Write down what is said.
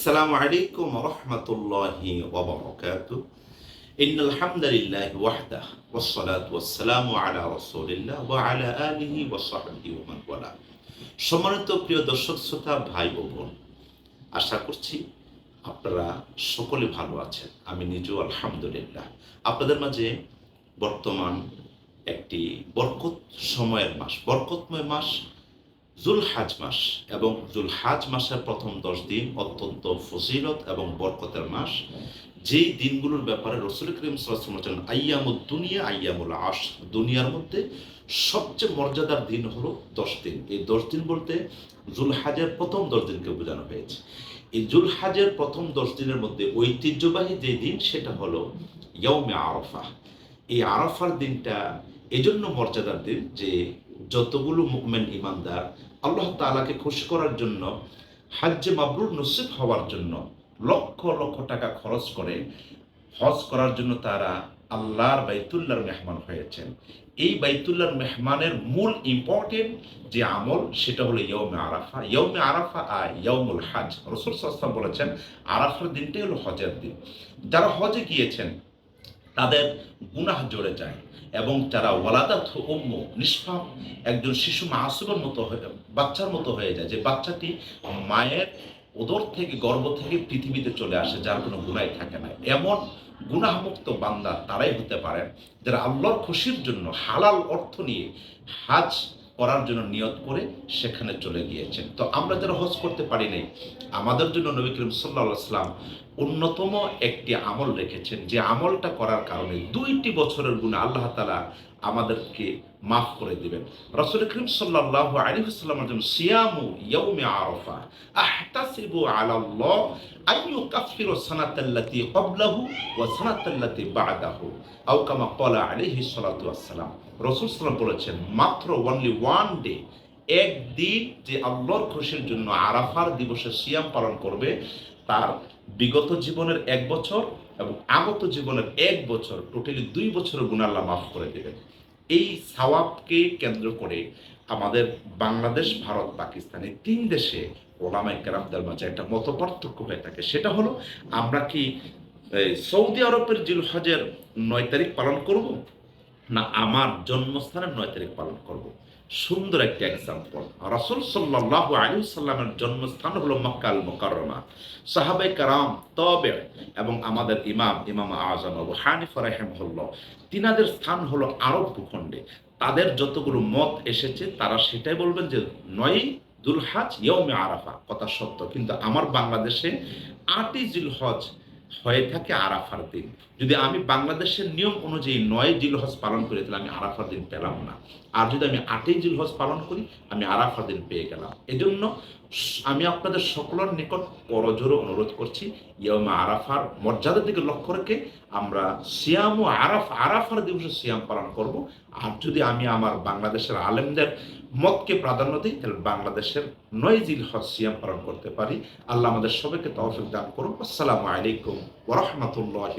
السلام عليكم ورحمة الله وبركاته إن الحمد لله وحده والصلاة والسلام على رسول الله وعلى آله وصحبه ومن والاه সম্মানিত প্রিয় দর্শক শ্রোতা ভাই ও বোন আশা করছি আপনারা সকলে ভালো আছেন আমি নিজেও আলহামদুলিল্লাহ আপনাদের মাঝে বর্তমান একটি বরকত সময়ের মাস বরকতময় মাস জুলহাজ মাস এবং জুলহাজ মাসের প্রথম দশ দিন অত্যন্ত ফজিলত এবং বরকতের মাস। যেই দিনগুলোর ব্যাপারে রসুল করিম সাল্লাম আইয়ামুদ দুনিয়া আইয়ামুল আশ দুনিয়ার মধ্যে সবচেয়ে মর্যাদার দিন হলো দশ দিন। এই দশ দিন বলতে জুলহাজের প্রথম দশ দিনকে বোঝানো হয়েছে। এই জুলহাজের প্রথম দশ দিনের মধ্যে ঐতিহ্যবাহী যে দিন, সেটা হলো ইয়মে আরফা এই আরফার দিনটা এজন্য মর্যাদার দিন যে যতগুলো মুভমেন্ট ইমানদার আল্লাহ তালাকে খুশি করার জন্য হাজ্যে মাবরুর নসিব হওয়ার জন্য লক্ষ লক্ষ টাকা খরচ করে হজ করার জন্য তারা আল্লাহর বাইতুল্লাহর মেহমান হয়েছেন। এই বাইতুল্লাহর মেহমানের মূল ইম্পর্টেন্ট যে আমল, সেটা হলো ইয়মে আরাফা। ইয়মে আরাফা আর ইয়মুল হাজ রসুল সাস্তাম বলেছেন, আরাফার দিনটাই হলো হজের দিন। যারা হজে গিয়েছেন তাদের গুনাহ জড়ে যায় এবং যারা ওয়ালাদাত উম্ম, নিষ্পাপ, একজন শিশু মাসুমের মতো হয়ে, বাচ্চার মতো হয়ে যায়। যে বাচ্চাটি মায়ের ওদর থেকে গর্ব থেকে পৃথিবীতে চলে আসে, যার কোনো গুণাই থাকে না। এমন গুণাহমুক্ত বান্দা তারাই হতে পারেন, যারা আল্লাহর খুশির জন্য হালাল অর্থ নিয়ে হাজ করার জন্য নিয়ত করে সেখানে চলে গিয়েছেন। তো আমরা যারা হজ করতে পারি নাই, আমাদের জন্য নবী করিম সাল্লা সাল্লাম অন্যতম একটি আমল রেখেছেন। যে আমলটা করার কারণে দুইটি বছরের গুণে আল্লাহ তালা আমাদেরকে মাফ করে দিবেন। রসুল করিম সাল্লাহ আলী সাল্লামের জন্য সিয়ামু ইয়ৌমে আরফা। আহতাসিবু আলাল্লাহ আইয়ু কাফিরু সানাতাল্লাতি ক্বাবলাহু ওয়া সানাতাল্লাতি বা'দাহু। আও কামা ক্বালা আলাইহি সাল্লাতু ওয়াসসালাম। রসুল সাল্লাম বলেছেন, মাত্র অনলি ওয়ান ডে একদিন যে আল্লাহর খুশির জন্য আরাফার দিবসে সিয়াম পালন করবে, তার বিগত জীবনের এক বছর এবং আগত জীবনের এক বছর টোটালি দুই বছরের গুণাল্লাহ মাফ করে দেবেন। এই সাওয়াবকে কেন্দ্র করে আমাদের বাংলাদেশ, ভারত পাকিস্তান এই তিন দেশে ওলামা কেরামদের মাঝে একটা মত পার্থক্য হয়ে থাকে। সেটা হলো, আমরা কি সৌদি আরবের জিলহজের নয় তারিখ পালন করব? না, আমার জন্মস্থানের নয় তারিখ পালন করব? সুন্দর একটি এক্সাম্পল রাসুল সাল্লাহ আলী সাল্লামের জন্মস্থান হলো মক্কাল মোকাররমা সাহাবে কারাম, তবে এবং আমাদের ইমাম ইমাম আজম আবু হানিফ রাহেমহল্ল তিনাদের স্থান হলো আরব ভূখণ্ডে। তাদের যতগুলো মত এসেছে, তারা সেটাই বলবেন যে, নয় দুলহাজ ইয়মে আরাফা। কথা সত্য। কিন্তু আমার বাংলাদেশে আটই হজ হয়ে থাকে আরাফার দিন। যদি আমি বাংলাদেশের নিয়ম অনুযায়ী নয় জিলহজ পালন করি, তাহলে আমি আরাফার দিন পেলাম না। আর যদি আমি আটই জিলহজ পালন করি, আমি আরাফার দিন পেয়ে গেলাম। এজন্য আমি আপনাদের সকলের নিকট করজোরে অনুরোধ করছি ইয়মা আরাফার মর্যাদার দিকে লক্ষ্য রেখে আমরা সিয়াম ও আরাফ, আরাফার দিবসে সিয়াম পালন করব। আর যদি আমি আমার বাংলাদেশের আলেমদের মতকে প্রাধান্য দিই, তাহলে বাংলাদেশের নয় জিল হজ সিয়াম পালন করতে পারি। আল্লাহ আমাদের সবাইকে তহফিক দান করুন আসসালামু আলাইকুম। ওরহমতুল্লাহ